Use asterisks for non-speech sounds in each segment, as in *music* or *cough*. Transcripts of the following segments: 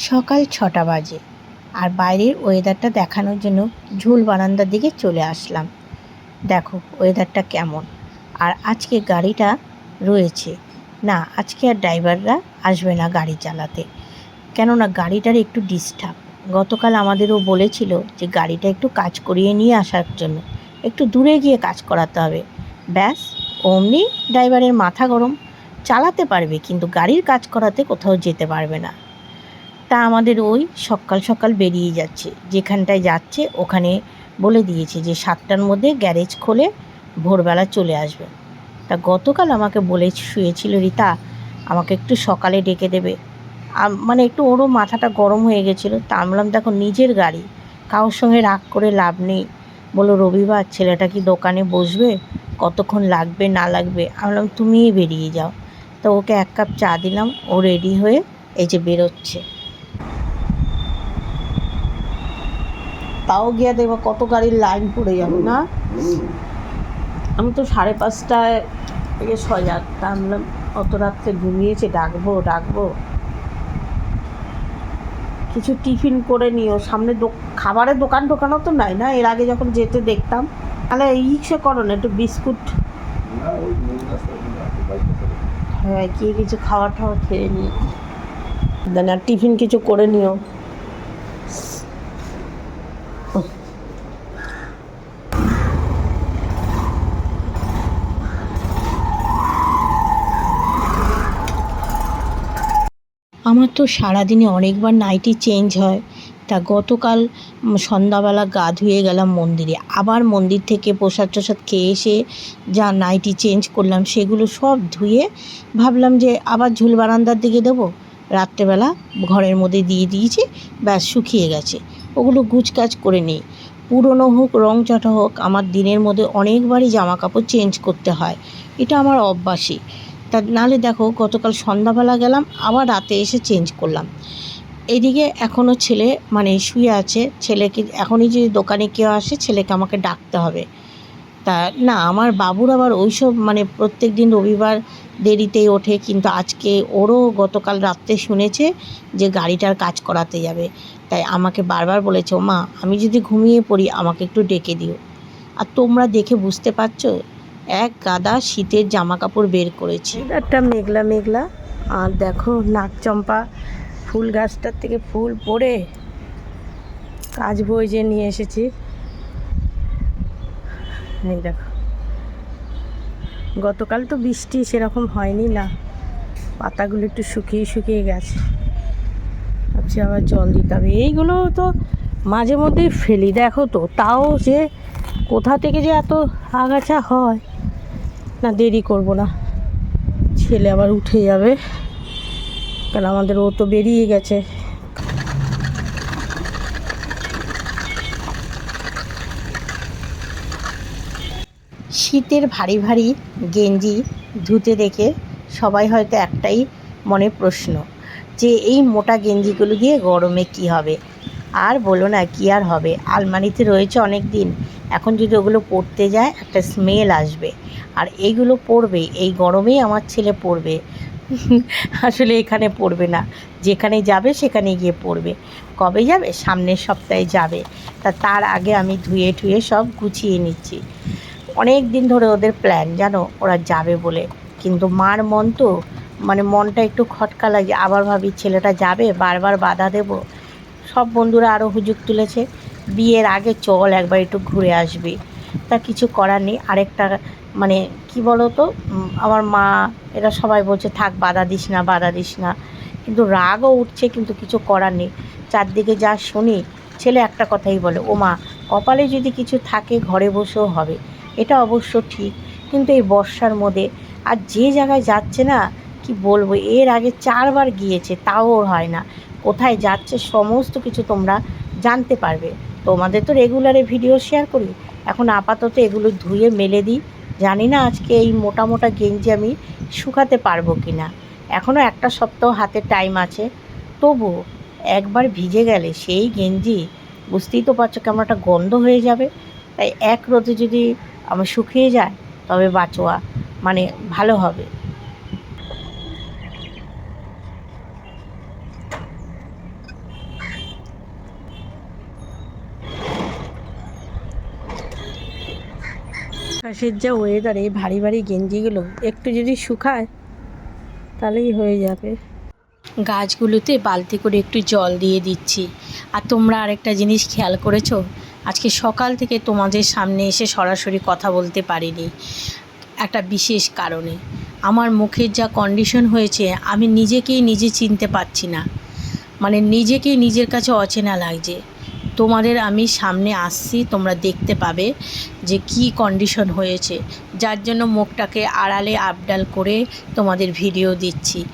সকাল ছটা বাজে আর বাইরের ওয়েদারটা দেখানোর জন্য ঝুল বারান্দার দিকে চলে আসলাম। দেখো, ওয়েদারটা কেমন? আর আজকে গাড়িটা রয়েছে। না, আজকে আর ড্রাইভাররা আসবে না গাড়ি চালাতে। কেননা গাড়িটার একটু ডিস্টার্ব। গতকাল আমাদেরও বলেছিল যে গাড়িটা একটু কাজ করিয়ে নিয়ে আসার জন্য। একটু দূরে গিয়ে কাজ করাতে হবে। ব্যাস, অমনি ড্রাইভারের মাথা গরম। চালাতে পারবে, কিন্তু গাড়ির কাজ করাতে কোথাও যেতে পারবে না। তা আমাদের ওই সকাল সকাল বেরিয়ে যাচ্ছে। যেখানটায় যাচ্ছে ওখানে বলে দিয়েছে যে সাতটার মধ্যে গ্যারেজ খোলে ভোরবেলা চলে আসবে। তা গতকাল আমাকে বলে শুয়েছিল, রীতা, আমাকে একটু সকালে ডেকে দেবে। মানে একটু ওরও মাথাটা গরম হয়ে গেছিল। তা আমি বললাম, দেখো, নিজের গাড়ি, কারোর সঙ্গে রাগ করে লাভ নেই। বলো রবিবার, ছেলেটা কি দোকানে বসবে? কতক্ষণ লাগবে, না লাগবে? আমি বললাম, তুমিই বেরিয়ে যাও। তো ওকে এক কাপ চা দিলাম, ও রেডি হয়ে এই যে বেরোচ্ছে। তাও গিয়ে দেখব কত গাড়ির লাইন পড়ে যাবে, না? আমি তো সাড়ে পাঁচটায় থেকে ছয় তা আমি অত রাত্রে ঘুমিয়েছে, ডাকবো ডাকবো। কিছু টিফিন করে নিও, সামনে খাবারের দোকান টোকানও তো নাই, না? এর আগে যখন যেতে দেখতাম, তাহলে ইচ্ছে করো না, একটু বিস্কুট। হ্যাঁ কি কিছু খাওয়া টাওয়া খেয়ে নিও দেন আর টিফিন কিছু করে নিও। আমার তো সারাদিনে অনেকবার নাইটি চেঞ্জ হয়। তা গতকাল সন্ধ্যাবেলা গা ধুয়ে গেলাম মন্দিরে। আবার মন্দির থেকে প্রসাদ টসাদ খেয়ে এসে যা নাইটি চেঞ্জ করলাম, সেগুলো সব ধুয়ে ভাবলাম যে আবার ঝুল বারান্দার দিকে দেবো। রাত্রেবেলা ঘরের মধ্যে দিয়ে দিয়েছি, ব্যাস শুকিয়ে গেছে। ওগুলো গুছকাজ করে নিই। পুরনো হোক, রং চটা হোক, আমার দিনের মধ্যে অনেকবারই জামা কাপড় চেঞ্জ করতে হয়। এটা আমার অভ্যাসই। তা নাহলে দেখো, গতকাল সন্ধ্যাবেলা গেলাম, আবার রাতে এসে চেঞ্জ করলাম। এদিকে এখনও ছেলে মানে শুয়ে আছে, ছেলেকে এখনই যদি দোকানে কেউ আসে, ছেলেকে আমাকে ডাকতে হবে। তা না, আমার বাবুর আবার ওইসব মানে প্রত্যেক দিন রবিবার দেরিতেই ওঠে, কিন্তু আজকে ওরও গতকাল রাত্রে শুনেছে যে গাড়িটার কাজ করাতে যাবে। তাই আমাকে বারবার বলেছে মা আমি যদি ঘুমিয়ে পড়ি, আমাকে একটু ডেকে দিও। আর তোমরা দেখে বুঝতে পারছ এক গাদা শীতের জামা কাপড় বের করেছি। একটা মেঘলা মেঘলা, আর দেখো নাক চম্পা ফুল গাছটার থেকে ফুল পড়ে। কাজ বই যে নিয়ে এসেছি। দেখো। গতকাল তো বৃষ্টি সেরকম হয়নি না। পাতাগুলো একটু শুকিয়ে শুকিয়ে গেছে। ভাবছি আবার জল দিতে হবে। এইগুলো তো মাঝে মধ্যেই ফেলি। দেখো তো, তাও যে কোথা থেকে যে এত আগাছা হয়। না, দেরি করব না। ছেলে আবার উঠে যাবে। কারণ আমাদের ও তো বেরিয়ে গেছে। শীতের ভারী ভারী গেঞ্জি ধুতে দেখে সবাই হয়তো একটাই মনে প্রশ্ন যে, এই মোটা গেঞ্জিগুলো দিয়ে গরমে কি হবে? আর বলো না কি আর হবে? আলমারিতে রয়েছে অনেক দিন এখন যদি ওগুলো পড়তে যায়, একটা স্মেল আসবে। আর এইগুলো পরবে এই গরমেই আমার ছেলে পড়বে। *laughs* আসলে এখানে পড়বে না। যেখানে যাবে, সেখানে গিয়ে পড়বে। কবে যাবে? সামনের সপ্তাহে যাবে। তা তার আগে আমি ধুয়ে টুয়ে সব গুছিয়ে নিচ্ছি। অনেক দিন ধরে ওদের প্ল্যান জানো? ওরা যাবে বলে। কিন্তু মার মন তো মানে মনটা একটু খটকা লাগে। আবার ভাবি ছেলেটা যাবে? বারবার বাধা দেব? সব বন্ধুরা আরও হুজুক তুলেছে। বিয়ের আগে চল, একবার একটু ঘুরে আসবি। তা কিছু করার নেই। আরেকটা মানে কি বলো তো আমার মা, এরা সবাই বলছে, থাক, বাধা দিস না, বাধা দিস না। কিন্তু রাগও উঠছে, কিন্তু কিছু করার নেই। চারদিকে যা শুনি, ছেলে একটা কথাই বলে, ও মা, কপালে যদি কিছু থাকে, ঘরে বসেও হবে। এটা অবশ্য ঠিক। কিন্তু এই বর্ষার মধ্যে, আর যে জায়গায় যাচ্ছে না, কি বলব? এর আগে চারবার গিয়েছে, তাও হয় না। কোথায় যাচ্ছে, সমস্ত কিছু তোমরা জানতে পারবে। তোমাদের তো রেগুলারে ভিডিও শেয়ার করি। এখন আপাতত এগুলো ধুয়ে মেলে দিই। জানি না আজকে এই মোটা মোটা গেঞ্জি আমি শুকাতে পারব কি না এখনও একটা সপ্তাহ হাতে টাইম আছে। তবু একবার ভিজে গেলে সেই গেঞ্জি বুঝতেই তো পারছ কেমন একটা গন্ধ হয়ে যাবে। তাই এক রোদে যদি আমার শুকিয়ে যায়, তবে বাঁচোয়া মানে ভালো হবে। আকাশের যা ওয়েদার ভারী ভারী গেঞ্জিগুলো একটু যদি শুকায়, তাহলেই হয়ে যাবে। গাছগুলোতে বালতি করে একটু জল দিয়ে দিচ্ছি। আর তোমরা আরেকটা জিনিস খেয়াল করেছ? আজকে সকাল থেকে তোমাদের সামনে এসে সরাসরি কথা বলতে পারিনি। একটা বিশেষ কারণে। আমার মুখের যা কন্ডিশন হয়েছে, আমি নিজেকেই নিজে চিনতে পারছি না। মানে নিজেকেই নিজের কাছে অচেনা লাগছে। তোমাদের আমি সামনে আসছি, তোমরা দেখতে পাবে যে কি কন্ডিশন হয়েছে। যার জন্য মুখটাকে আড়ালে আপডাল করে তোমাদের ভিডিও দিচ্ছি।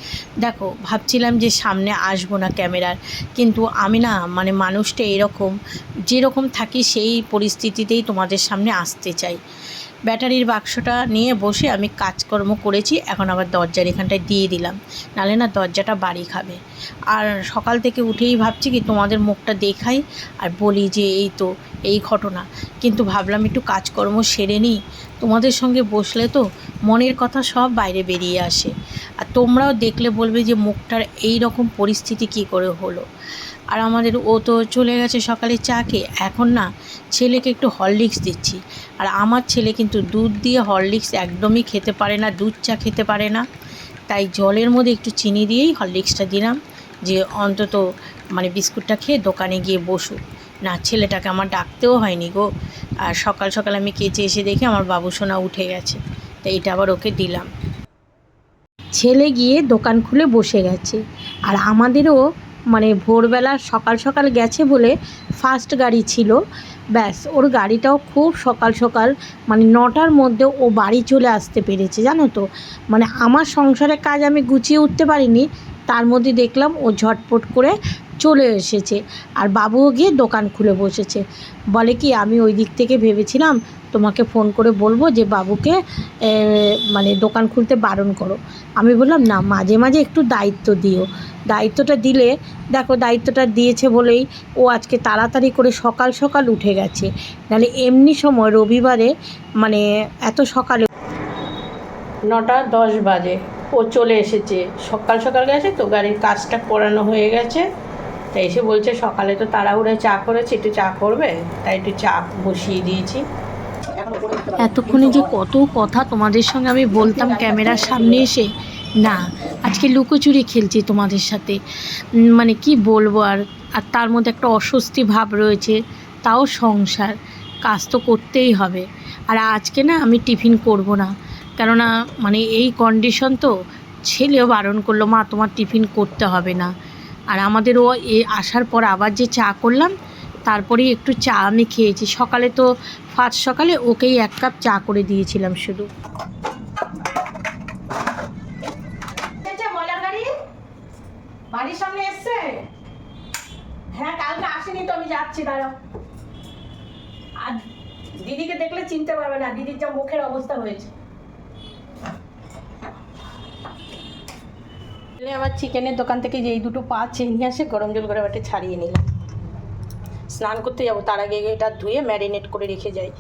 দেখো, ভাবছিলাম যে সামনে আসব না ক্যামেরার, কিন্তু আমি না মানে মানুষটা এরকম, যেরকম থাকি সেই পরিস্থিতিতেই তোমাদের সামনে আসতে চাই। ব্যাটারির বাক্সটা নিয়ে বসে আমি কাজকর্ম করেছি, এখন আবার দরজার এখানটায় দিয়ে দিলাম। নাহলে না দরজাটা বাড়ি খাবে। আর সকাল থেকে উঠেই ভাবছি কি তোমাদের মুখটা দেখাই আর বলি যে এই তো, এই ঘটনা। কিন্তু ভাবলাম একটু কাজকর্ম সেরে নিই। তোমাদের সঙ্গে বসলে তো মনের কথা সব বাইরে বেরিয়ে আসে। আর তোমরাও দেখলে বলবে যে মুখটার এই রকম পরিস্থিতি কী করে হলো। আর আমাদের ও তো চলে গেছে সকালে চা খেয়ে। এখন না, ছেলেকে একটু হরলিক্স দিচ্ছি। আর আমার ছেলে কিন্তু দুধ দিয়ে হরলিক্স একদমই খেতে পারে না, দুধ চা খেতে পারে না। তাই জলের মধ্যে একটু চিনি দিয়েই হরলিক্সটা দিলাম যে অন্তত মানে বিস্কুটটা খেয়ে দোকানে গিয়ে বসুক না, ছেলেটাকে আমার ডাকতেও হয়নি গো। আর সকাল সকাল আমি কেচে এসে দেখি আমার বাবু সোনা উঠে গেছে। তাই এটা আবার ওকে দিলাম। ছেলে গিয়ে দোকান খুলে বসে গেছে। আর আমাদেরও মানে ভোরবেলা সকাল সকাল গেছে বলে ফার্স্ট গাড়ি ছিল। ব্যাস, ওর গাড়িটাও খুব সকাল সকাল মানে নটার মধ্যে ও বাড়ি চলে আসতে পেরেছে, জানো তো? মানে আমার সংসারের কাজ আমি গুছিয়ে উঠতে পারিনি তার মধ্যে দেখলাম ও ঝটপট করে চলে এসেছে আর বাবুও গিয়ে দোকান খুলে বসেছে। বলে কি, আমি ওই দিক থেকে ভেবেছিলাম তোমাকে ফোন করে বলব যে বাবুকে মানে দোকান খুলতে বারণ করো। আমি বললাম, না, মাঝে মাঝে একটু দায়িত্ব দিও। দায়িত্বটা দিলে, দেখো দায়িত্বটা দিয়েছে বলেই ও আজকে তাড়াতাড়ি করে সকাল সকাল উঠে গেছে। নাহলে এমনি সময় রবিবারে মানে এত সকালে নটা দশ বাজে। ও চলে এসেছে। সকাল সকাল গেছে তো, গাড়ির কাজটা করানো হয়ে গেছে। তাই এসে বলছে, সকালে তো তাড়াহুড়োয় চা করেছে, একটু চা করবে? তাই একটু চা বসিয়ে দিয়েছি। এতক্ষণে যে কত কথা তোমাদের সঙ্গে আমি বলতাম ক্যামেরার সামনে এসে। না, আজকে লুকোচুরি খেলছি তোমাদের সাথে। মানে কি বলব আর আর তার মধ্যে একটা অস্বস্তি ভাব রয়েছে, তাও সংসার। কাজ তো করতেই হবে। আর আজকে না আমি টিফিন করব না। কেননা মানে এই কন্ডিশন তো ছেলেও বারণ করল, মা, তোমার টিফিন করতে হবে না। আর আমাদেরও এ আসার পর আবার যে চা করলাম তারপরেই একটু চা আমি খেয়েছি। সকালে তো ফার্স্ট সকালে ওকেই এক কাপ চা করে দিয়েছিলাম শুধু। হ্যাঁ দিদিকে দেখলে চিনতে পারবে না, দিদির যা মুখের অবস্থা হয়েছে। এলে আবার চিকেনের দোকান থেকে যে এই দুটো পা চেয়ে নিয়ে আসে গরম জল করে বাটে ছাড়িয়ে নিলাম। স্নান করতে যাব তার আগে এটা ধুয়ে ম্যারিনেট করে রেখে যাই।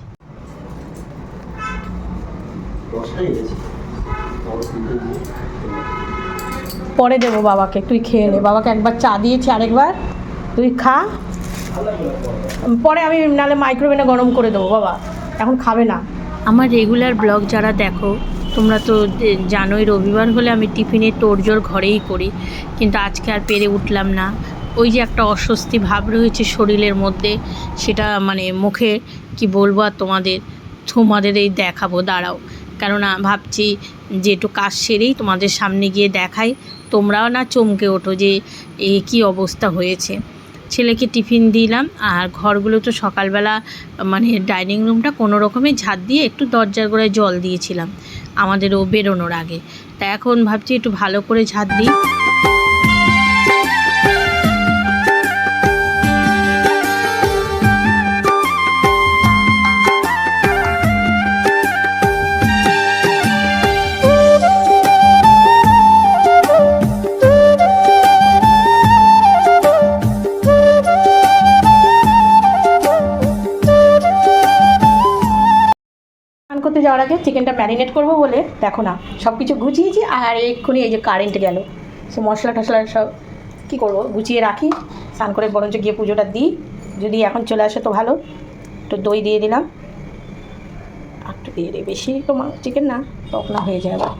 পরে দেবো বাবাকে তুই খেয়ে নে। বাবাকে একবার চা দিয়েছি আরেকবার। তুই খা। পরে? আমি নাহলে মাইক্রোওভেনে গরম করে দেবো বাবা। এখন খাবে না। আমার রেগুলার ব্লগ যারা দেখো তোমরা তো জানোই রবিবার হলে আমি টিফিনে তোড়জোড় ঘরেই করি। কিন্তু আজকে আর পেরে উঠলাম না। ওই যে একটা অস্বস্তি ভাব রয়েছে শরীরের মধ্যে, সেটা মানে মুখে কি বলব আর তোমাদের তোমাদের এই দেখাবো, দাঁড়াও। কেননা ভাবছি যে একটু কাজ সেরেই তোমাদের সামনে গিয়ে দেখাই। তোমরাও না চমকে ওঠো যে এ কী অবস্থা হয়েছে। ছেলেকে টিফিন দিলাম, আর ঘরগুলো তো সকালবেলা মানে ডাইনিং রুমটা কোনো রকমে ঝাঁত দিয়ে একটু দরজার গোড়ায় জল দিয়েছিলাম। আমাদেরও বেরোনোর আগে। তা এখন ভাবছি একটু ভালো করে ঝাঁত দিই। যাওয়ার আগে চিকেনটা ম্যারিনেট করব বলে দেখো না সব কিছু গুছিয়েছি, আর এক্ষুনি এই যে কারেন্ট গেল। সে মশলা টশলা সব কী করব, গুছিয়ে রাখি, স্নান করে বরঞ্চ গিয়ে পুজোটা দিই। যদি এখন চলে আসে তো ভালো, একটু দই দিয়ে দিলাম। একটু দিয়ে দে বেশি তোমার চিকেন না, টক না হয়ে আবার।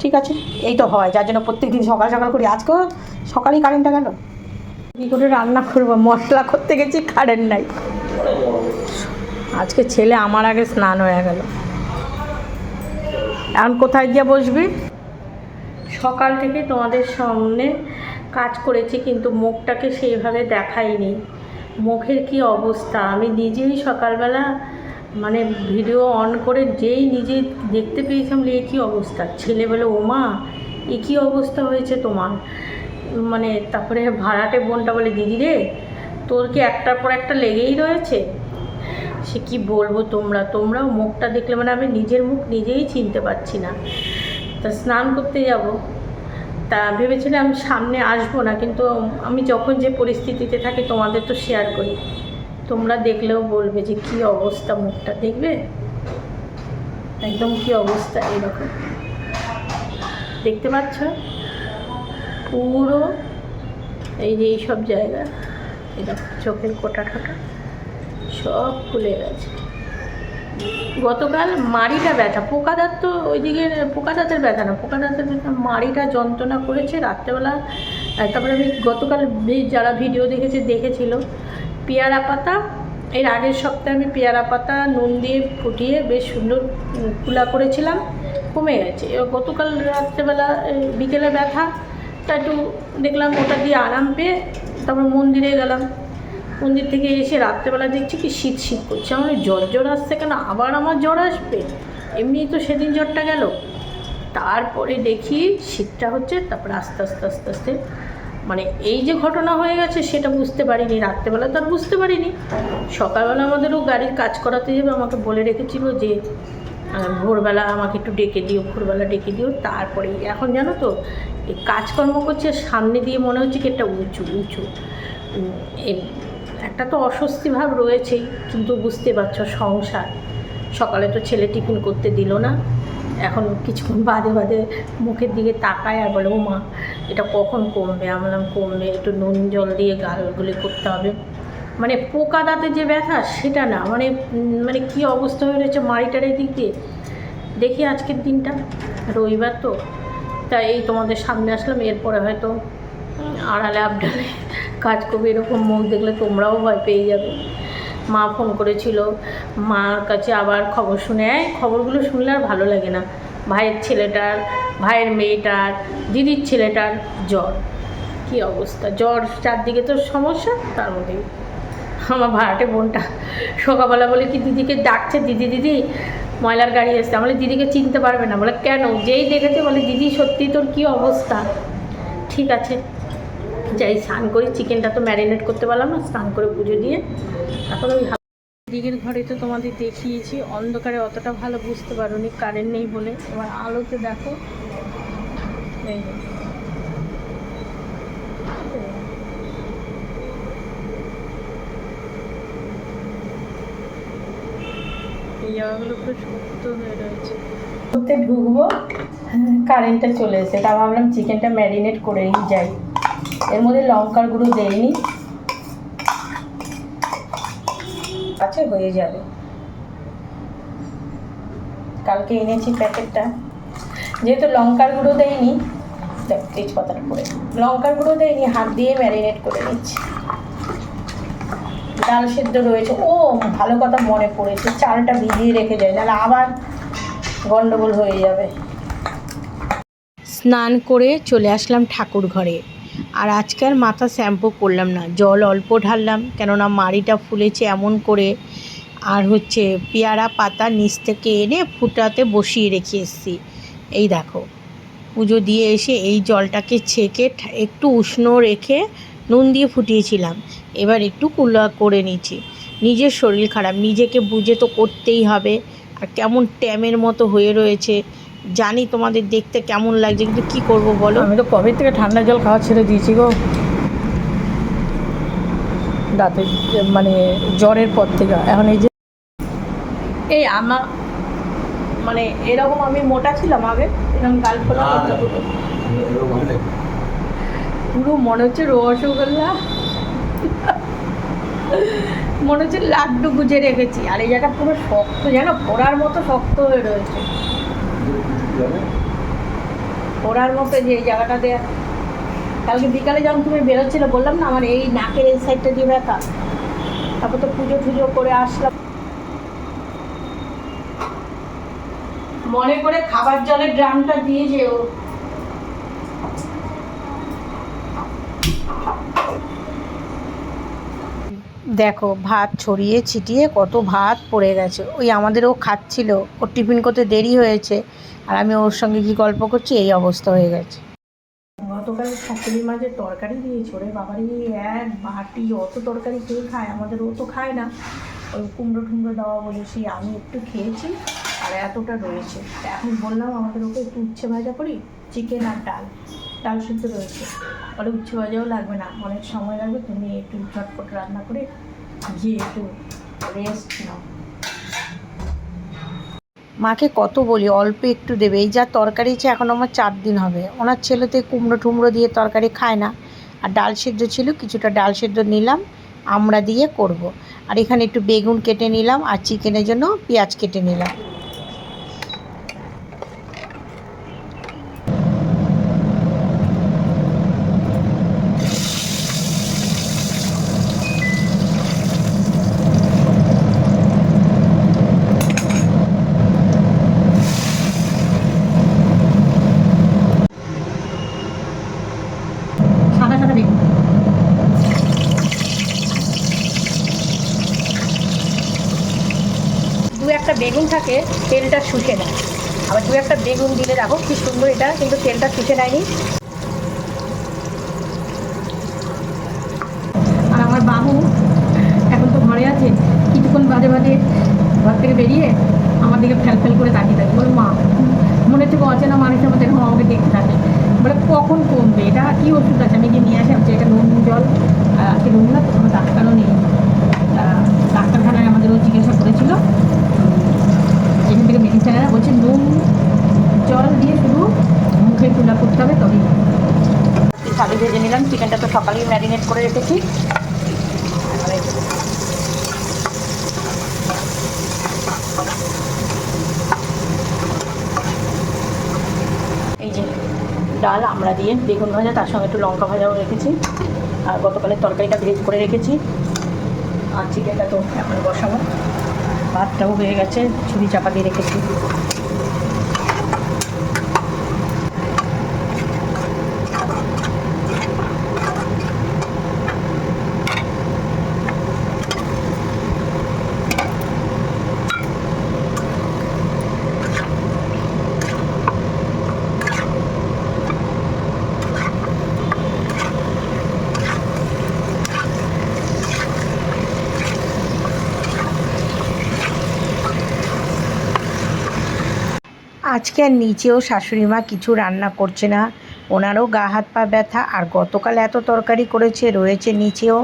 ঠিক আছে, এই তো হয়, যার জন্য প্রত্যেক দিন সকাল সকাল করি। আজকেও সকালেই কারেন্টটা গেল। কী করে রান্না করব, মশলা করতে গেছি কারেন্ট নাই। আজকে ছেলে আমার আগে স্নান হয়ে গেল। এখন কোথায় গিয়ে বসবি? সকাল থেকে তোমাদের সামনে কাজ করেছি, কিন্তু মুখটাকে সেইভাবে দেখাইনি। মুখের কি অবস্থা? আমি নিজেই সকালবেলা মানে ভিডিও অন করে যেই নিজে দেখতে পেয়েছিলাম এ কী অবস্থা। ছেলে বলে ওমা এ কী অবস্থা হয়েছে তোমার? মানে তারপরে ভাড়াটে বোনটা বলে, দিদি রে, তোর কি একটার পর একটা লেগেই রয়েছে? সে কি বলব তোমরা? তোমরাও মুখটা দেখলে মানে আমি নিজের মুখ নিজেই চিনতে পারছি না। তা স্নান করতে যাব। তা ভেবেছিলাম সামনে আসব না, কিন্তু আমি যখন যে পরিস্থিতিতে থাকি তোমাদের তো শেয়ার করি। তোমরা দেখলেও বলবে যে কি অবস্থা মুখটা, দেখবে? একদম কি অবস্থা এরকম। দেখতে পাচ্ছ? পুরো এই যে এইসব জায়গা। এরকম চোখের কোটা টোটা সব খুলে গেছে। গতকাল মাড়িটা ব্যথা, পোকা দাঁত তো ওইদিকে, পোকা দাঁতের ব্যথা না, পোকা দাঁতের ব্যথা। মাড়িটা যন্ত্রণা করেছে রাত্রেবেলা তারপরে আমি গতকাল যারা ভিডিও দেখেছে, দেখেছিল। পেয়ারা পাতা, এর আগের সপ্তাহে আমি পেয়ারা পাতা, নুন দিয়ে ফুটিয়ে বেশ সুন্দর কুলা করেছিলাম, কমে গেছে। এবার গতকাল রাত্রেবেলা বিকেলে ব্যথা, তা একটু দেখলাম ওটা দিয়ে আরাম পেয়ে তারপর মন্দিরে গেলাম। মন্দির থেকে এসে রাত্রেবেলা দেখছি কি শীত শীত করছে। আমার জ্বর জ্বর আসছে কেন? আবার আমার জ্বর আসবে? এমনি তো সেদিন জ্বরটা গেল। তারপরে দেখি শীতটা হচ্ছে, তারপরে আস্তে আস্তে আস্তে আস্তে। মানে এই যে ঘটনা হয়ে গেছে সেটা বুঝতে পারিনি, রাত্রেবেলা তো আর বুঝতে পারিনি। সকালবেলা আমাদেরও গাড়ির কাজ করাতে যাবে আমাকে বলে রেখেছিল যে ভোরবেলা আমাকে একটু ডেকে দিও, ভোরবেলা ডেকে দিও তারপরে এখন জানো তো, এই কাজকর্ম করছে, সামনে দিয়ে মনে হচ্ছে কি একটা উঁচু উঁচু। একটা তো অস্বস্তি ভাব রয়েছেই, কিন্তু বুঝতে পারছ সংসার। সকালে তো ছেলে টিফিন করতে দিল না। এখন কিছুক্ষণ বাদে বাদে মুখের দিকে তাকায় আর বলে, ও মা, এটা কখন কমবে? আমি বললাম, কমবে, একটু নুন জল দিয়ে গালগুলি করতে হবে। মানে পোকা দাঁতে যে ব্যথা, সেটা না। মানে মানে কি অবস্থা হয়ে রয়েছে মাড়িটার এই দিক দিয়ে? দেখি আজকের দিনটা, রবিবার তো। তাই এই তোমাদের সামনে আসলাম, এরপরে হয়তো আড়ালে আবডালে কাজ করবে, এরকম মুখ দেখলে তোমরাও ভয় পেয়ে যাবে। মা ফোন করেছিল, মার কাছে আবার খবর শুনে খবরগুলো শুনলে আর ভালো লাগে না। ভাইয়ের ছেলেটার, ভাইয়ের মেয়েটার, দিদির ছেলেটার জ্বর। কি অবস্থা? জ্বর চারদিকে তো সমস্যা, তার মধ্যে আমার ভাড়াটে বোনটা সকালবেলা বলে কি দিদিকে ডাকছে, দিদি দিদি, ময়লার গাড়ি এসছে। আমি দিদিকে চিনতে পারবে না। বলে, কেন? যেই দেখেছে বলে, দিদি সত্যি তোর কি অবস্থা? ঠিক আছে। যাই স্নান করি চিকেনটা তো ম্যারিনেট করতে পারলাম না স্নান করে পুজো দিয়ে তারপর ওই দিদির ঘরে তো তোমাদের দেখিয়েছি অন্ধকারে অতটা ভালো বুঝতে পারোনি কারেন্ট নেই বলে। এবার আলোতে দেখো। এই জায়গাগুলো পুরো শক্ত হয়ে রয়েছে। ঢুকবো কারেন্টটা চলে এসে তা ভাবলাম চিকেনটা ম্যারিনেট করেই যাই। এর মধ্যে লঙ্কার গুঁড়ো দেয়নি আছে হয়ে যাবে। কালকে এনেছি প্যাকেটটা। যেহেতু লঙ্কার গুঁড়ো দেয়নি দেখ, তেজপাতাটা পরে লঙ্কার গুঁড়ো দেয়নি হাত দিয়ে ম্যারিনেট করে নিচ্ছি। ডাল সেদ্ধ রয়েছে। ও, ভালো কথা মনে পড়েছে। চালটা ভিজিয়ে রেখে যায় নাহলে আবার গন্ডগোল হয়ে যাবে। স্নান করে চলে আসলাম ঠাকুর ঘরে আর আজকে আর মাথা শ্যাম্পু করলাম না, জল অল্প ঢাললাম, কেননা মাড়িটা ফুলেছে এমন করে, আর হচ্ছে পেয়ারা পাতা নিচ থেকে এনে ফুটাতে বসিয়ে রেখে এসেছি। এই দেখো, পুজো দিয়ে এসে এই জলটাকে ছেঁকে একটু উষ্ণ রেখে নুন দিয়ে ফুটিয়েছিলাম, এবার একটু কুলা করে নিচ্ছি। নিজের শরীর খারাপ, নিজেকে বুঝে তো করতেই হবে, আর কেমন ট্যামের মতো হয়ে রয়েছে জানি তোমাদের দেখতে কেমন লাগছে কিন্তু কি করব বলো? আমি তো কবে থেকে ঠান্ডা জল খাওয়া ছেড়ে দিয়েছি গো। দাঁতে মানে জ্বরের পর থেকে। এখন এই যে এই আমার মানে এরকম আমি মোটা ছিলাম আগে এরকম গাল ফোলা পুরো। পুরো মনে হচ্ছে রসগোল্লা মনে হচ্ছে লাড্ডু গুজে রেখেছি। আর এই জায়গা পুরো শক্ত যেন ফোড়ার মতো শক্ত হয়ে রয়েছে। ফোড়ার মতো যে এই জায়গাটাতে কালকে বিকালে যখন তুমি বেরোচ্ছিলে, বললাম না, আমার এই নাকের এই সাইডটা দিয়ে ব্যথা। তারপর তো পুজো টুজো করে আসলাম। মনে করে খাবার জলের ড্রামটা দিয়ে যেও। দেখো, ভাত ছড়িয়ে ছিটিয়ে কত ভাত পড়ে গেছে। ওই আমাদেরও খাচ্ছিল। ওর টিফিন করতে দেরি হয়েছে। আর আমি ওর সঙ্গে কি গল্প করছি, এই অবস্থা হয়ে গেছে। গতকাল শাশুড়ি মাঝে তরকারি দিয়েছে, ওরে বাবারি, এক বাটি অত তরকারি কে খায়? আমাদের ও তো খায় না। ওই কুমড়ো টুমড়ো দেওয়া বলেছি আমি একটু খেয়েছি, আর এতটা রয়েছে। এখন বললাম আমাদের ওকে একটু উচ্ছে ভাজা করি, চিকেন আর ডাল। ডাল সিদ্ধ রয়েছে। বলে উচ্ছে ভাজাও লাগবে না, অনেক সময় লাগবে, তুমি একটু ঝটপট রান্না করে গিয়ে একটু রেস্ট নাও। মাকে কত বলি, অল্প একটু দেবে। এই যা তরকারি ছে এখন আমার চার দিন হবে। ওনার ছেলেতে কুমড়ো ঠুমড়ো দিয়ে তরকারি খায় না। আর ডাল সেদ্ধ ছিল, কিছুটা ডাল সেদ্ধ নিলাম, আমরা দিয়ে করব। আর এখানে একটু বেগুন কেটে নিলাম আর চিকেনের জন্য পেঁয়াজ কেটে নিলাম সাদা সাদা বেগুন দু একটা বেগুন থাকে, তেলটা শুষে নেয়। আবার দু একটা বেগুন দিলে রাখো, কি সুন্দর এটা, কিন্তু তেলটা শুষে নেয়নি। আর আমার বাবু এখন তো ঘরে আছে, কিছুক্ষণ বাজে বাজে ঘর থেকে বেরিয়ে আমার দিকে ফেল ফেল করে তাকিয়ে থাকে। বলে, মা, মনে হচ্ছে অচেনা মানুষের মতো এরকম আমাকে দেখতে থাকে। বলে, কখন কমবে? এটা কি ওষুধ আছে? আমি যে নিয়ে আসি যে এটা নুন, জল আজকে নুন না তো কোনো ডাক্তারও নেই। ডাক্তারখানায় আমাদের ও চিকিৎসা করেছিল। থেকে মেডিসিন এনে বলছে, নুন, জল দিয়ে শুধু মুখে তুলা করতে হবে তবেই শাড়ি ভেজে নিলাম চিকেনটা তো সকালেই ম্যারিনেট করে রেখেছি। এই যে ডাল, আমরা দিয়ে বেগুন ভাজা, তার সঙ্গে একটু লঙ্কা ভাজাও রেখেছি। আর গতকালের তরকারিটা ভেজ করে রেখেছি। আর চিকেনটা তো এখন বসাবো। ভাতটাও হয়ে গেছে ছুরি চাপা দিয়ে রেখেছি। আজকে আর নিচেও শাশুড়ি মা কিছু রান্না করছে না। ওনারও গা হাত পা ব্যথা, আর গতকাল এত তরকারি করেছে, রয়েছে নিচেও।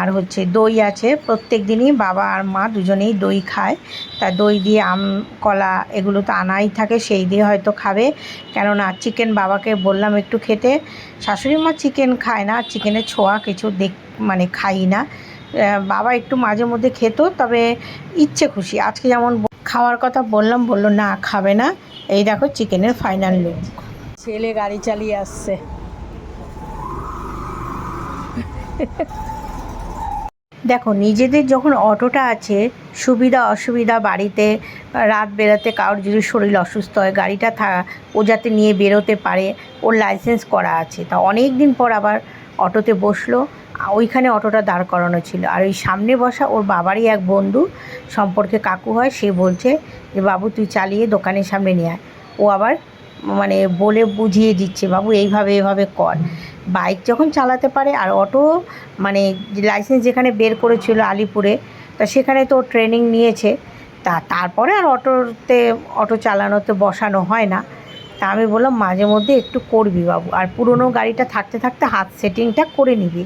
আর হচ্ছে দই আছে প্রত্যেক দিনই বাবা আর মা দুজনেই দই খায়। তা দই দিয়ে আম, কলা এগুলো তো আনাই থাকে, সেই দিয়ে হয়তো খাবে। কেননা চিকেন বাবাকে বললাম একটু খেতে, শাশুড়ি মা চিকেন খায় না, চিকেনের ছোঁয়া কিছু দেখ মানে খাই না। বাবা একটু মাঝে মধ্যে খেত, তবে ইচ্ছে খুশি। আজকে যেমন খাওয়ার কথা বললাম, বলল, না, খাবে না। এই দেখো চিকেনের ফাইনাল লুক ছেলে গাড়ি চালিয়ে আসছে। দেখো, নিজেদের যখন অটোটা আছে, সুবিধা, অসুবিধা, বাড়িতে রাত বেরাতে কারোর যদি শরীর অসুস্থ হয়, গাড়িটা থা, ও যাতে নিয়ে বেরোতে পারে, ওর লাইসেন্স করা আছে। তা অনেক দিন পর আবার অটোতে বসল। ওইখানে অটোটা দাঁড় করানো ছিল। আর ওই সামনে বসা ওর বাবারই এক বন্ধু সম্পর্কে কাকু হয়, সে বলছে যে, বাবু, তুই চালিয়ে দোকানের সামনে নিয়ে আয়। ও আবার মানে বলে বুঝিয়ে দিচ্ছে, বাবু, এইভাবে এভাবে কর। বাইক যখন চালাতে পারে আর অটো মানে লাইসেন্স যেখানে বের করেছিল আলিপুরে, তা সেখানে তো ট্রেনিং নিয়েছে। তা তারপরে আর অটোতে, অটো চালানোতে বসানো হয় না। তা আমি বললাম, মাঝে মধ্যে একটু করবি বাবু। আর পুরনো গাড়িটা থাকতে থাকতে হাত সেটিংটা করে নিবি।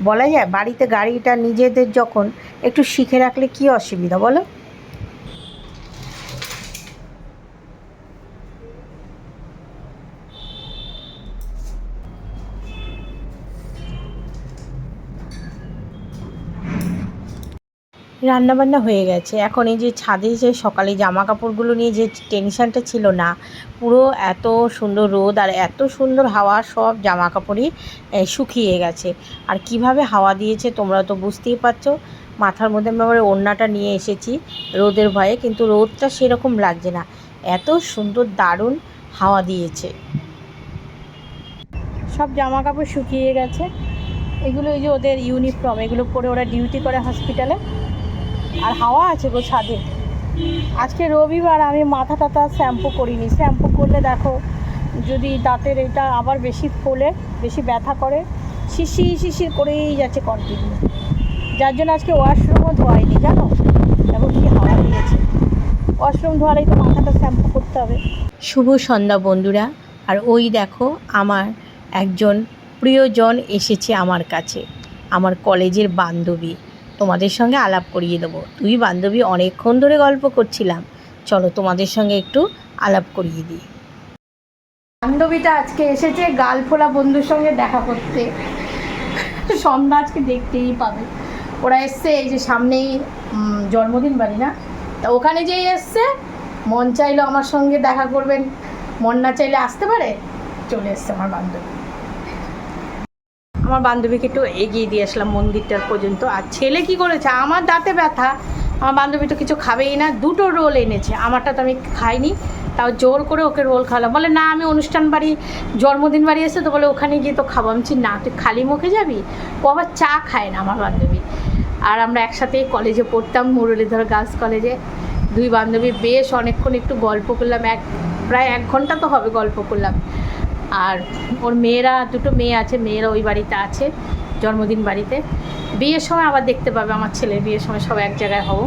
বলা যায় বাড়িতে গাড়িটা নিজেদের যখন একটু শিখে রাখলে কি অসুবিধা বলো? রান্নাবান্না হয়ে গেছে। এখন এই যে ছাদে যে সকালে জামা কাপড়গুলো নিয়ে যে টেনশনটা ছিল না, পুরো এত সুন্দর রোদ আর এত সুন্দর হাওয়া, সব জামা কাপড়ই শুকিয়ে গেছে। আর কীভাবে হাওয়া দিয়েছে তোমরা তো বুঝতেই পারছ। মাথার মধ্যে আমি আবার ওড়নাটা নিয়ে এসেছি রোদের ভয়ে, কিন্তু রোদটা সেরকম লাগছে না। এত সুন্দর দারুণ হাওয়া দিয়েছে। সব জামা কাপড় শুকিয়ে গেছে। এগুলো এই যে ওদের ইউনিফর্ম, এগুলো পরে ওরা ডিউটি করে হসপিটালে আর হাওয়া আছে গো ছাদে। আজকে রবিবার আমি মাথা টাথা শ্যাম্পু করিনি। শ্যাম্পু করলে দেখো, যদি দাঁতের এটা আবার বেশি ফোলে, বেশি ব্যথা করে শিশির শিশির করেই যাচ্ছে কন্টিনিউ যার জন্য আজকে ওয়াশরুমও ধোয়াইনি, জানো? এবং কি হাওয়া দিয়েছে। ওয়াশরুম ধোয়ালেই তো মাথাটা শ্যাম্পু করতে হবে। শুভ সন্ধ্যা বন্ধুরা, আর ওই দেখো আমার একজন প্রিয়জন এসেছে আমার কাছে, আমার কলেজের বান্ধবী। তোমাদের সঙ্গে আলাপ করিয়ে দেবো। তুই বান্ধবী অনেকক্ষণ ধরে গল্প করছিলাম। চলো তোমাদের সঙ্গে একটু আলাপ করিয়ে দিই। বান্ধবীটা আজকে এসেছে গাল ফোলা বন্ধুর সঙ্গে দেখা করতে। সন্ধ্যা আজকে দেখতেই পাবে। ওরা এসছে, এই যে সামনেই জন্মদিন বাড়ি না? তা ওখানে যেই এসছে, মন চাইলো আমার সঙ্গে দেখা করবেন। মন না চাইলে আসতে পারে, চলে এসছে আমার বান্ধবী। আমার বান্ধবীকে একটু এগিয়ে দিয়ে আসলাম মন্দিরটার পর্যন্ত। আর ছেলে কি করেছে? আমার দাঁতে ব্যথা। আমার বান্ধবী তো কিছু খাবেই না, দুটো রোল এনেছে। আমারটা তো আমি খাইনি, তাও জোর করে ওকে রোল খাওয়ালাম। বলে, না, আমি অনুষ্ঠান বাড়ি, জন্মদিন বাড়ি এসে তো বলে, ওখানে গিয়ে তো খাব। আমি না, তুই খালি মুখে যাবি? ও আবার চা খায় না আমার বান্ধবী। আর আমরা একসাথে কলেজে পড়তাম, মুরলীধর গার্লস কলেজে। দুই বান্ধবী বেশ অনেকক্ষণ একটু গল্প করলাম। এক, প্রায় এক ঘণ্টা তো হবে গল্প করলাম। আর ওর মেয়েরা, দুটো মেয়ে আছে, মেয়েরা ওই বাড়িতে আছে, জন্মদিন বাড়িতে। বিয়ের সময় আবার দেখতে পাবে, আমার ছেলের বিয়ের সময় সব এক জায়গায় হব।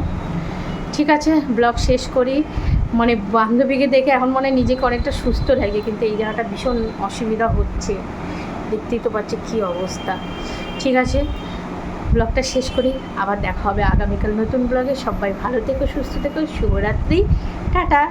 ঠিক আছে, ব্লগ শেষ করি। মানে বান্ধবীকে দেখে এখন মনে হয় নিজেকে অনেকটা সুস্থ লাগে, কিন্তু এই জায়গাটা ভীষণ অসুবিধা হচ্ছে। দেখতেই তো পাচ্ছি কী অবস্থা। ঠিক আছে, ব্লগটা শেষ করি। আবার দেখা হবে আগামীকাল নতুন ব্লগে। সবাই ভালো থেকো, সুস্থ থেকো, শুভরাত্রি। টাটা।